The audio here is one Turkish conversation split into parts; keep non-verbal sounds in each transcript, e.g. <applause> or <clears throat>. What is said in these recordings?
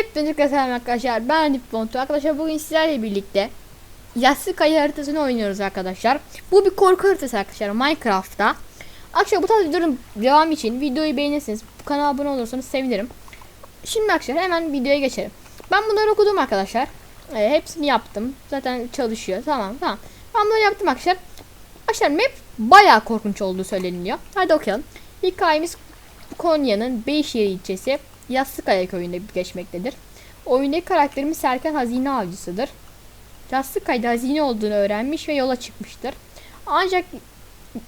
Hepinize selam arkadaşlar. Ben Dippontu. Arkadaşlar bugün sizlerle birlikte Yassı Kaya haritasını oynuyoruz arkadaşlar. Bu bir korku haritası arkadaşlar Minecraft'ta. Arkadaşlar bu tarz videonun devam için videoyu beğenirseniz kanala abone olursanız sevinirim. Şimdi arkadaşlar hemen videoya geçelim. Ben bunları okudum arkadaşlar. Ee, hepsini yaptım. Zaten çalışıyor. Tamam tamam. Ben bunları yaptım arkadaşlar. Arkadaşlar map bayağı korkunç olduğu söyleniyor. Hadi okuyalım. Hikayemiz Konya'nın Beyşehir ilçesi Yassıkaya köyünde geçmektedir. Oyundaki karakterimiz Serkan hazine avcısıdır. Yassıkaya'da hazine olduğunu öğrenmiş ve yola çıkmıştır. Ancak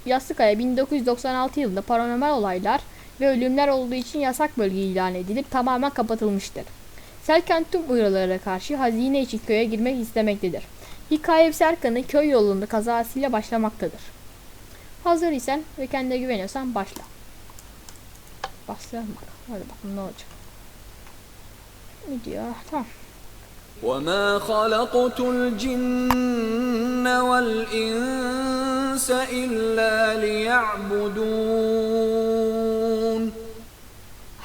Yassıkaya 1996 yılında paranormal olaylar ve ölümler olduğu için yasak bölge ilan edilip tamamen kapatılmıştır. Serkan tüm uyarılara karşı hazine için köye girmek istemektedir. Hikaye Serkan'ın köy yolunda kazasıyla başlamaktadır. Hazır isen ve kendine güveniyorsan başla. Bakalım. Hadi bakalım ne olacak. Ne diyor? Tamam. وما خلقت الجن والإنس إلا ليعبدون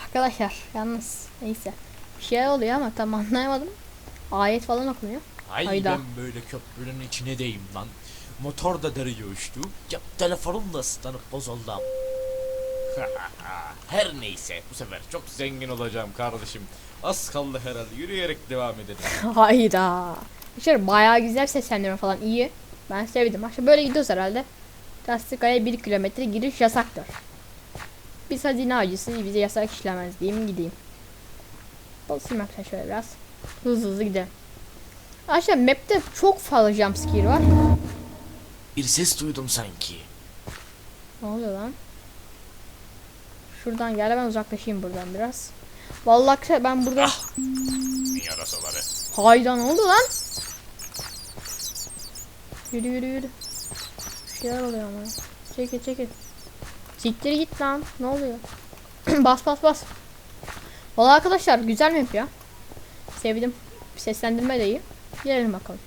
Arkadaşlar yalnız neyse. Bir şey oluyor ama tam anlayamadım. Ayet falan okunuyor. Ay Hayda. ben böyle köprünün içine deyim lan. Motor da deri uçtu. Cep telefonum da ıslanıp bozuldu. Her neyse bu sefer çok zengin olacağım kardeşim. Az kaldı herhalde yürüyerek devam edelim. <laughs> Hayda. Arkadaşlar bayağı güzel seslendirme falan iyi. Ben sevdim. Arkadaşlar böyle gidiyoruz herhalde. Tasdikaya 1 kilometre giriş yasaktır. Biz hazine avcısı bize yasak işlemez diyeyim gideyim. Basayım arkadaşlar şöyle biraz. Hızlı hızlı gidelim. Arkadaşlar map'te çok fazla jumpscare var. Bir ses duydum sanki. Ne oluyor lan? Şuradan gel ben uzaklaşayım buradan biraz. Vallahi ben burada... Ah. Yarasaları. Hayda ne oldu lan? Yürü yürü yürü. Bir şeyler oluyor ama. Çekil çekil. Siktir git lan. Ne oluyor? <clears throat> bas bas bas. Vallahi arkadaşlar güzel map ya. Sevdim. Seslendirme de iyi. Gelelim bakalım.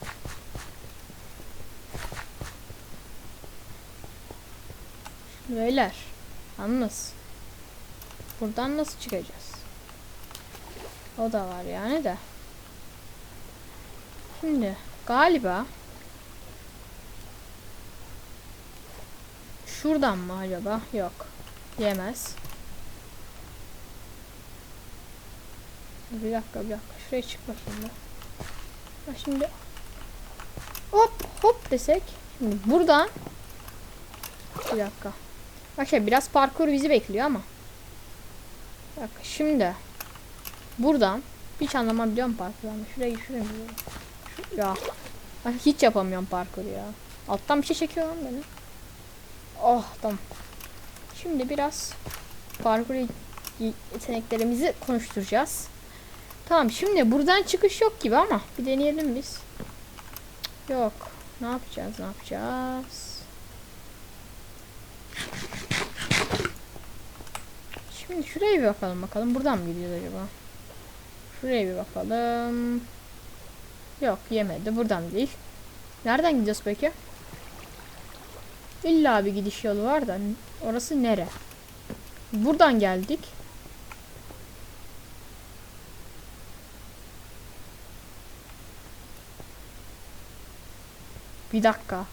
Beyler. Yalnız. Buradan nasıl çıkacağız? O da var yani de. Şimdi galiba şuradan mı acaba? Yok. Yemez. Bir dakika bir dakika. Şuraya çık bakayım ben. Ha şimdi hop hop desek. Şimdi buradan bir dakika. Bak şey biraz parkur bizi bekliyor ama. Bak şimdi buradan hiç anlamam parkurdan. Şuraya şuraya gidiyorum. Şu- Ya ben hiç yapamıyorum parkuru ya. Alttan bir şey çekiyor lan beni. Oh tamam. Şimdi biraz parkur ye- yeteneklerimizi konuşturacağız. Tamam şimdi buradan çıkış yok gibi ama bir deneyelim biz. Yok. Ne yapacağız? Ne yapacağız? Şimdi şuraya bir bakalım bakalım. Buradan mı gidiyoruz acaba? Şuraya bir bakalım. Yok yemedi. Buradan değil. Nereden gidiyoruz peki? İlla bir gidiş yolu var da orası nere? Buradan geldik. Bir dakika.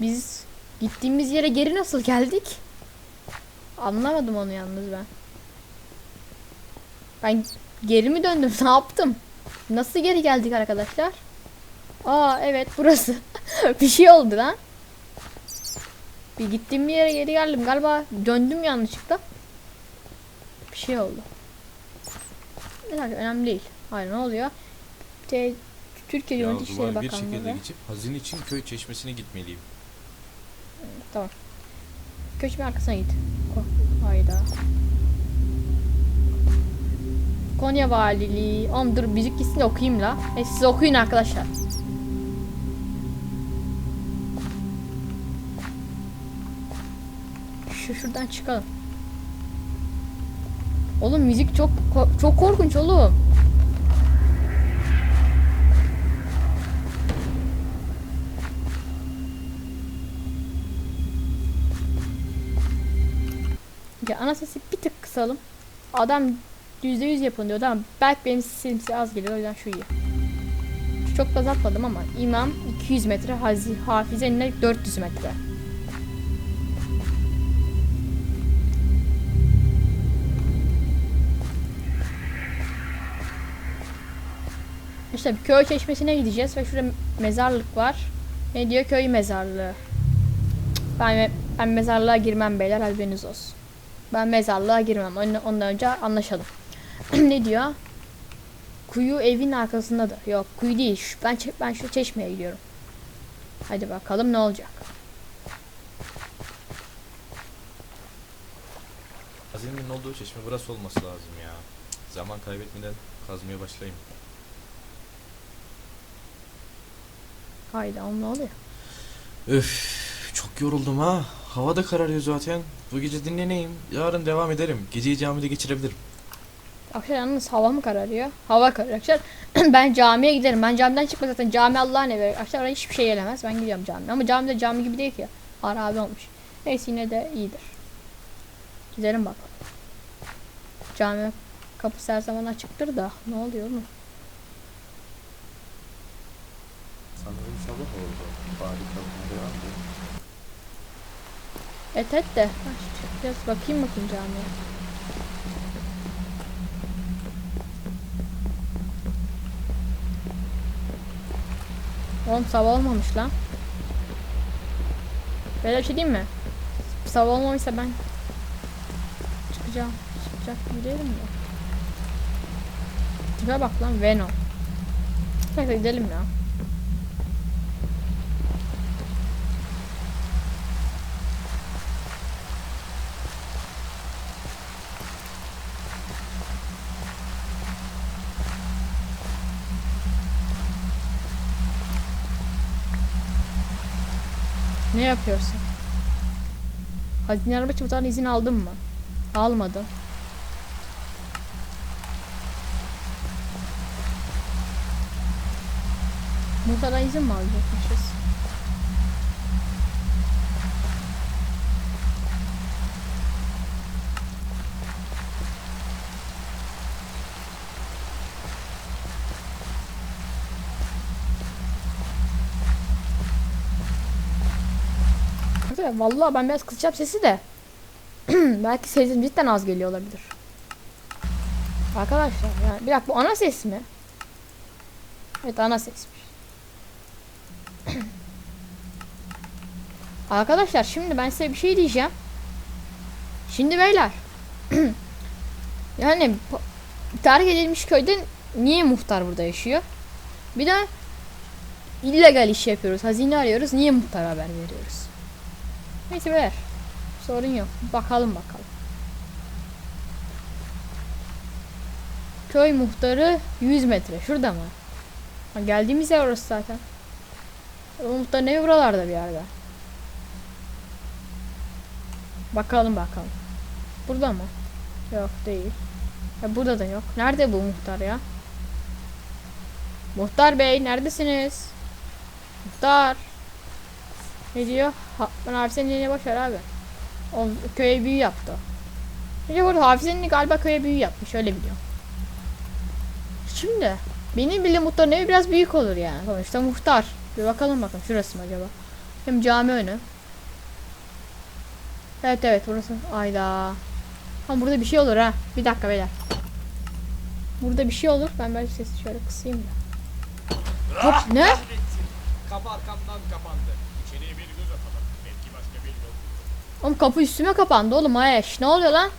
Biz gittiğimiz yere geri nasıl geldik? Anlamadım onu yalnız ben. Ben geri mi döndüm? <laughs> Ne yaptım? Nasıl geri geldik arkadaşlar? Aa evet burası. <laughs> bir şey oldu lan. Bir gittiğim bir yere geri geldim. Galiba döndüm yanlışlıkla. Bir şey oldu. Önemli değil. Hayır ne oluyor? Te- Türkiye Yönetim İşleri duvar bir şekilde Bakanlığı. geçip hazine için köy çeşmesine gitmeliyim. Tamam. Köşme arkasına git. Ko- Hayda. Konya Valiliği. Oğlum dur müzik gitsin de okuyayım la. E siz okuyun arkadaşlar. Şu şuradan çıkalım. Oğlum müzik çok çok korkunç oğlum. Ya ana sesi bir tık kısalım. Adam %100 yapın diyordu ama belki benim sesim az geliyor o yüzden şu iyi. Çok da azaltmadım ama imam 200 metre, hazi, hafize inler 400 metre. İşte bir köy çeşmesine gideceğiz ve şurada mezarlık var. Ne diyor köy mezarlığı. Ben, ben mezarlığa girmem beyler haberiniz olsun. Ben mezarlığa girmem. Ondan önce anlaşalım. <clears throat> ne diyor? Kuyu evin arkasındadır. Yok kuyu değil. Şu, ben ben şu çeşmeye gidiyorum. Hadi bakalım ne olacak. Hazinenin olduğu çeşme burası olması lazım ya. Zaman kaybetmeden kazmaya başlayayım. Hayda oğlum ne oluyor? Öf çok yoruldum ha. Hava da kararıyor zaten. Bu gece dinleneyim. Yarın devam ederim. Geceyi camide geçirebilirim. Akşam yalnız hava mı kararıyor? Hava kararıyor. Akşam <clears throat> ben camiye giderim. Ben camiden çıkma zaten. Cami Allah'ın evi. Akşam oraya hiçbir şey gelemez. Ben gidiyorum camiye. Ama camide cami gibi değil ki. Harabe olmuş. Neyse yine de iyidir. Gidelim bakalım. Cami kapısı her zaman açıktır da. Ne oluyor mu? Sanırım sabah oldu. Bari edelim. Et et de. Biraz bakayım bakayım camiye. Oğlum sabah olmamış lan. Böyle bir şey diyeyim mi? Sabah olmamışsa ben çıkacağım. Çıkacak gibi değilim de. Tipe bak lan Venom. Neyse gidelim ya. Yapıyorsun? Hazine araba çıkmadan izin aldın mı? Almadım. Muhtardan izin mi alacakmışız? Arkadaşlar, Vallahi ben biraz kısacağım sesi de. <clears throat> Belki sesim cidden az geliyor olabilir. Arkadaşlar yani bir dakika bu ana ses mi? Evet ana sesmiş. <clears throat> Arkadaşlar şimdi ben size bir şey diyeceğim. Şimdi beyler. <clears throat> yani terk edilmiş köyde niye muhtar burada yaşıyor? Bir de illegal iş yapıyoruz. Hazine arıyoruz. Niye muhtar haber veriyoruz? Neyse beyler. Sorun yok. Bakalım bakalım. Köy muhtarı 100 metre. Şurada mı? Ha, geldiğimiz yer orası zaten. O muhtarın evi buralarda bir yerde. Bakalım bakalım. Burada mı? Yok değil. Ya burada da yok. Nerede bu muhtar ya? Muhtar bey neredesiniz? Muhtar. Ne diyor? Ha, ben Hafize'nin eline boş ver abi. O köye büyü yaptı. Peki burada Hafize'nin galiba köye büyü yapmış öyle biliyorum. Şimdi benim bile muhtarın evi biraz büyük olur yani. Sonuçta muhtar. Bir bakalım bakalım şurası mı acaba? Hem cami önü. Evet evet burası. Ayda. Ha burada bir şey olur ha. Bir dakika beyler. Burada bir şey olur. Ben böyle sesi şöyle kısayım da. Hop ne? Kapı arkamdan kapandı. İçeriye bir göz atalım. Belki başka bir yol. Oğlum kapı üstüme kapandı oğlum Ayeş. Ne oluyor lan?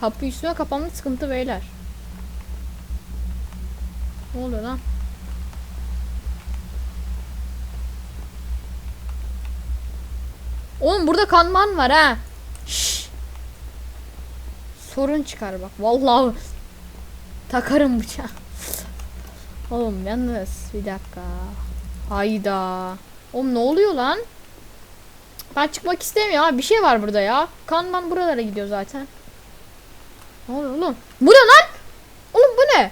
Kapı üstüme kapandı sıkıntı beyler. Ne oluyor lan? Oğlum burada kanman var ha. Sorun çıkar bak. Vallahi takarım bıçağı. Oğlum yalnız bir dakika. Hayda. Oğlum ne oluyor lan? Ben çıkmak istemiyorum abi. Bir şey var burada ya. Kanman buralara gidiyor zaten. Ne oluyor oğlum? Bu ne lan? Oğlum bu ne?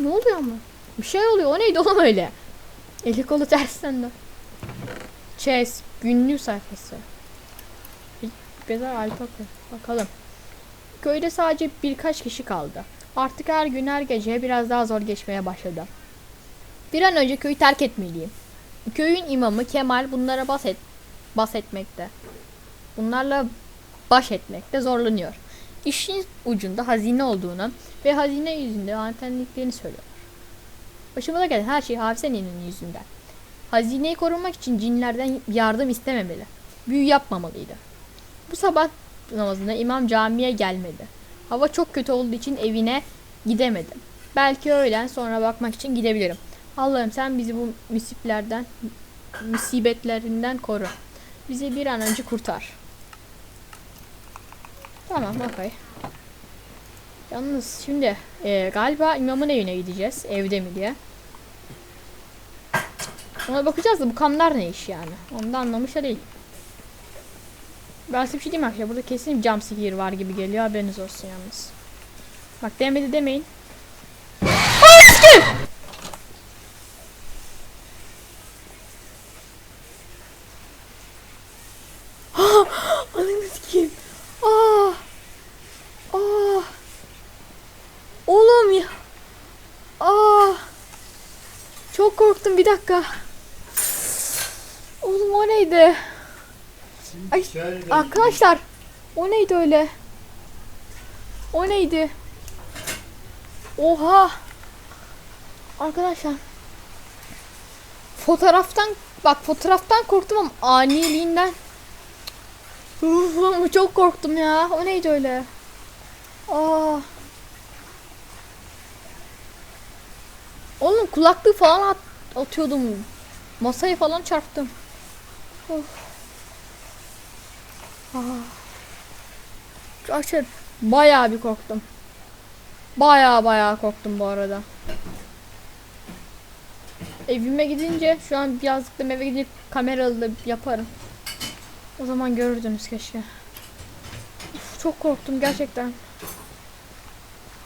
Ne oluyor ama? Bir şey oluyor. O neydi oğlum öyle? Eli kolu tersten de. Chess. Günlük sayfası. Bezer Alpaka. Bakalım. Köyde sadece birkaç kişi kaldı. Artık her gün her gece biraz daha zor geçmeye başladı. Bir an önce köyü terk etmeliyim. Köyün imamı Kemal bunlara bas, et, bas etmekte. Bunlarla baş etmekte zorlanıyor. İşin ucunda hazine olduğunu ve hazine yüzünde antenliklerini söylüyor. Başımıza gelen her şey Hafize ninenin yüzünden. Hazineyi korumak için cinlerden yardım istememeli. Büyü yapmamalıydı. Bu sabah namazında imam camiye gelmedi. Hava çok kötü olduğu için evine gidemedim. Belki öğlen sonra bakmak için gidebilirim. Allah'ım sen bizi bu musiblerden, musibetlerinden koru. Bizi bir an önce kurtar. Tamam okey. Yalnız şimdi e, galiba imamın evine gideceğiz. Evde mi diye. Ona bakacağız da bu kanlar ne iş yani. Onu da anlamış değil. Ben size bir şey diyeyim arkadaşlar? Burada kesin bir jump scare var gibi geliyor. Haberiniz olsun yalnız. Bak demedi demeyin. Ananı sikeyim. Aa. Aa. Oğlum ya. Aa. Çok korktum bir dakika. Oğlum o neydi? Ay arkadaşlar o neydi öyle? O neydi? Oha. Arkadaşlar. Fotoğraftan bak fotoğraftan korktum ama aniliğinden Uf, çok korktum ya. O neydi öyle? Aa. Oğlum kulaklığı falan at atıyordum. Masayı falan çarptım. Of. Arkadaşlar bayağı bir korktum. Bayağı bayağı korktum bu arada. Evime gidince şu an birazcık da eve gidip kameralı yaparım. O zaman görürdünüz keşke. Uf, çok korktum gerçekten.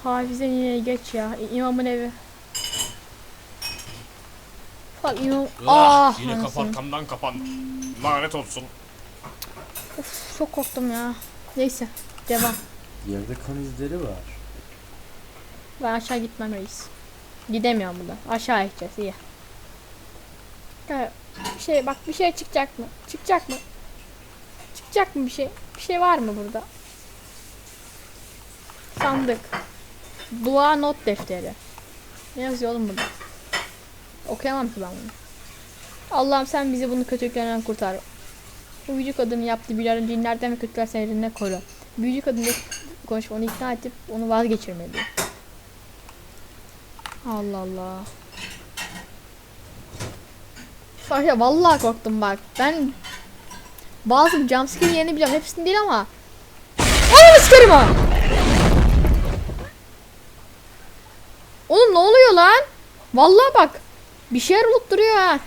Hafize yine geç ya. İmamın evi. Bak imam... Ah! yine kapı anasını. arkamdan kapan. Lanet olsun. Of, çok korktum ya. Neyse. Devam. Yerde kan izleri var. Ben aşağı gitmem reis. Gidemiyorum burada. Aşağı gideceğiz iyi. Bir şey bak bir şey çıkacak mı? Çıkacak mı? Çıkacak mı bir şey? Bir şey var mı burada? Sandık. Dua not defteri. Ne yazıyor oğlum burada? Okuyamam ki ben bunu. Allah'ım sen bizi bunu kötülüklerinden kurtar. Bu büyücü kadının yaptığı büyülerin cinlerden ve kötüler seyrine koru. Büyücü kadın konuşup onu ikna edip onu vazgeçirmeli. Allah Allah. Sadece vallahi korktum bak. Ben bazı jumpscare yerini biliyorum. Hepsini değil ama. Ananı sikerim ha. Oğlum ne oluyor lan? Vallahi bak. Bir şeyler olup ha.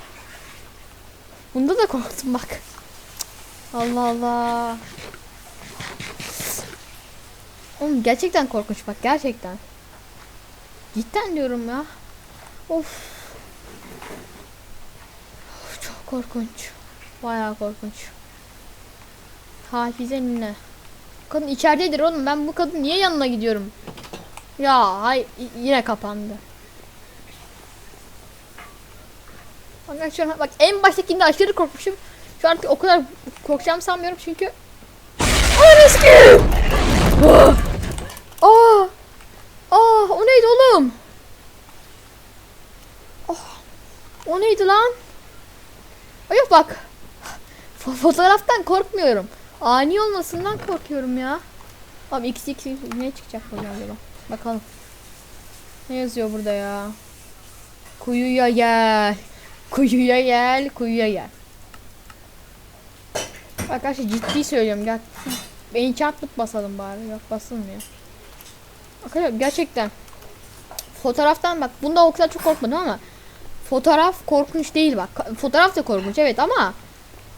Bunda da korktum bak. Allah Allah. Oğlum gerçekten korkunç bak gerçekten. Cidden diyorum ya. Of. Of, Çok korkunç. Bayağı korkunç. Hafize nine. Kadın içeridedir oğlum. Ben bu kadın niye yanına gidiyorum? Ya hay yine kapandı. Bak şu an bak en baştakinde aşırı korkmuşum. Şu an artık o kadar korkacağımı sanmıyorum çünkü. Ananı sikeyim! Ah! Aa! Aa, o neydi oğlum? Oh, o neydi lan? Ay yok bak. Fo- fotoğraftan korkmuyorum. Ani olmasından korkuyorum ya. Abi x x ne çıkacak buradan acaba? Bakalım. Ne yazıyor burada ya? Kuyuya gel. Kuyuya gel, kuyuya gel. Arkadaşlar ciddi söylüyorum gel. Enchantment basalım bari. Yok basılmıyor. Arkadaşlar gerçekten fotoğraftan bak bunda o kadar çok korkmadım ama fotoğraf korkunç değil bak. Fotoğraf da korkunç evet ama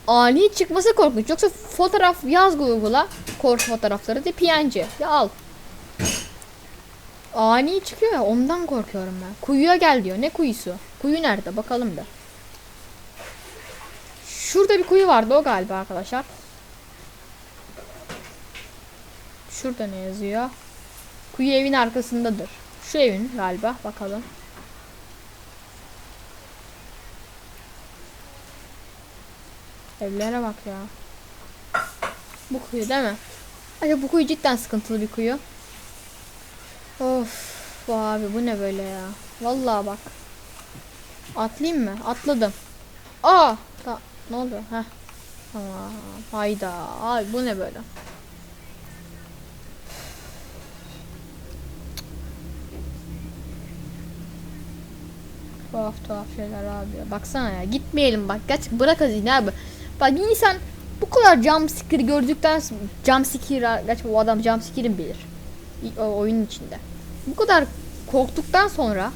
ani çıkması korkunç. Yoksa fotoğraf yaz Google'a korku fotoğrafları de PNG. Ya al. Ani çıkıyor ya ondan korkuyorum ben. Kuyuya gel diyor. Ne kuyusu? Kuyu nerede? Bakalım da. Şurada bir kuyu vardı o galiba arkadaşlar. Şurada ne yazıyor? Kuyu evin arkasındadır. Şu evin galiba. Bakalım. Evlere bak ya. Bu kuyu değil mi? Acaba bu kuyu cidden sıkıntılı bir kuyu. Of abi bu ne böyle ya. Vallahi bak. Atlayayım mı? Atladım. Aa! Ta ne oldu? Heh. Tamam. Hayda. Abi bu ne böyle? Tuhaf tuhaf şeyler abi. ya. Baksana ya. Gitmeyelim bak. Geç bırak hazine abi. Bak insan bu kadar jumpscare gördükten jumpscare geç bu adam jumpscare'in bilir. O oyunun içinde. Bu kadar korktuktan sonra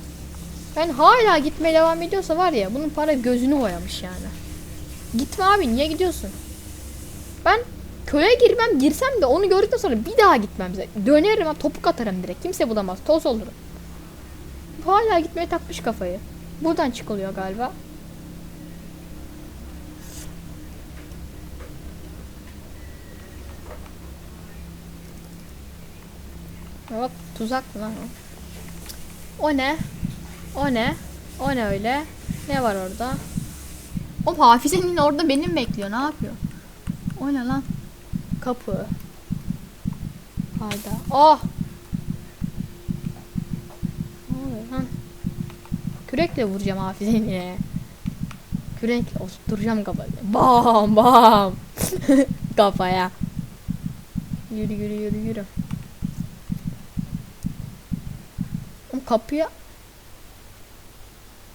ben hala gitmeye devam ediyorsa var ya bunun para gözünü boyamış yani. Gitme abi niye gidiyorsun? Ben köye girmem girsem de onu gördükten sonra bir daha gitmem. Dönerim ha topuk atarım direkt. Kimse bulamaz. Toz olurum. Hala gitmeye takmış kafayı. Buradan çıkılıyor galiba. Hop tuzak mı lan o? O ne? O ne? O ne öyle? Ne var orada? O Hafize'nin orada beni mi bekliyor? Ne yapıyor? O ne lan? Kapı. Hayda. Oh! Ne oluyor lan? Kürekle vuracağım Hafize'ni. Kürekle oturtacağım kafaya. Bam bam. <laughs> Kafaya. Yürü yürü yürü yürü. Kapıya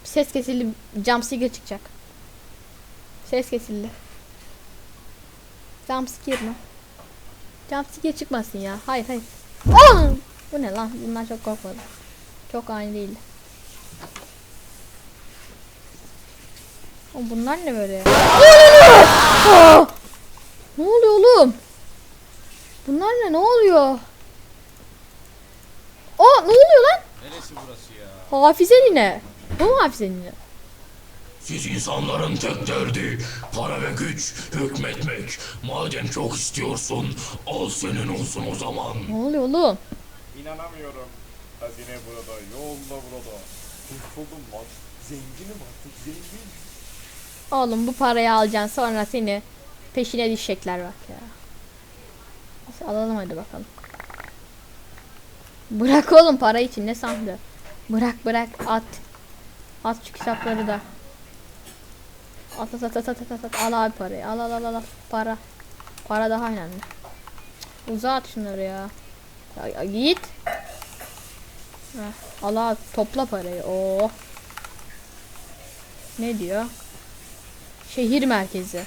ses kesildi. Jumpscare çıkacak. Ses kesildi. Jumpscare mı? Jumpscare çıkmasın ya. Hayır hayır. Aa! Bu ne lan? Bundan çok korkmadım. Çok aynı değil. Oğlum bunlar ne böyle ya? Ne oluyor oğlum? Bunlar ne? Ne oluyor? Aa ne oluyor lan? Neresi burası ya? Hafize nine. Bu mu Hafize nine? Siz insanların tek derdi para ve güç, hükmetmek. Madem çok istiyorsun, al senin olsun o zaman. Ne oluyor oğlum? İnanamıyorum. Hazine burada, yolda burada. Kurtuldum lan. Zenginim artık, zengin. Oğlum bu parayı alacaksın sonra seni peşine düşecekler bak ya. Neyse, alalım hadi bakalım. Bırak oğlum para için ne sandı? Bırak bırak at. At şu kitapları da. At at at at at at, at. Al abi parayı. Al al al al. Para. Para daha önemli. Cık, Uzağa at şunları ya. ya, ya git. Heh, al abi topla parayı. Oo. Ne diyor? Şehir merkezi.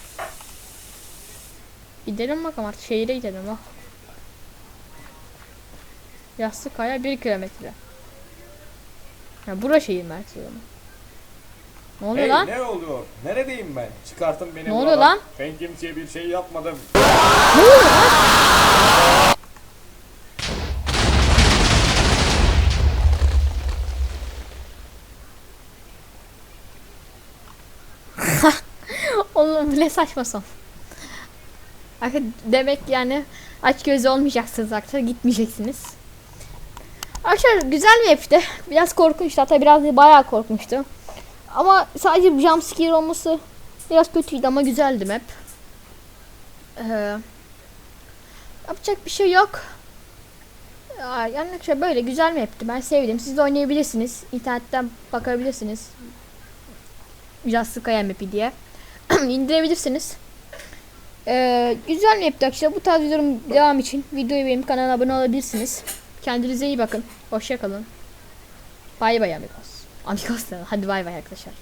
Gidelim bakalım artık şehire gidelim bak. Yassıkaya 1 kilometre. Ya bura şehir merkezi ama. Ne oluyor Hey lan? ne oluyor? Neredeyim ben? Çıkartın beni Ne oluyor buradan. lan? Ben kimseye bir şey yapmadım. <laughs> Oğlum bu ne saçma son. Demek yani aç gözü olmayacaksınız arkadaşlar gitmeyeceksiniz. Arkadaşlar güzel bir map'ti. Biraz korkunçtu hatta biraz bayağı korkmuştu. Ama sadece jumpscare olması biraz kötüydü ama güzeldi map. Ee, yapacak bir şey yok. Yani arkadaşlar böyle güzel map'ti. Ben sevdim. Siz de oynayabilirsiniz. İnternetten bakabilirsiniz. Jastıkaya map'i diye. <clears throat> indirebilirsiniz. Ee, güzel mi yaptı arkadaşlar? Bu tarz videoların devam için videoyu benim kanala abone olabilirsiniz. Kendinize iyi bakın. Hoşça kalın. Bay bay amigos. Amigos ne lan? Hadi bay bay arkadaşlar.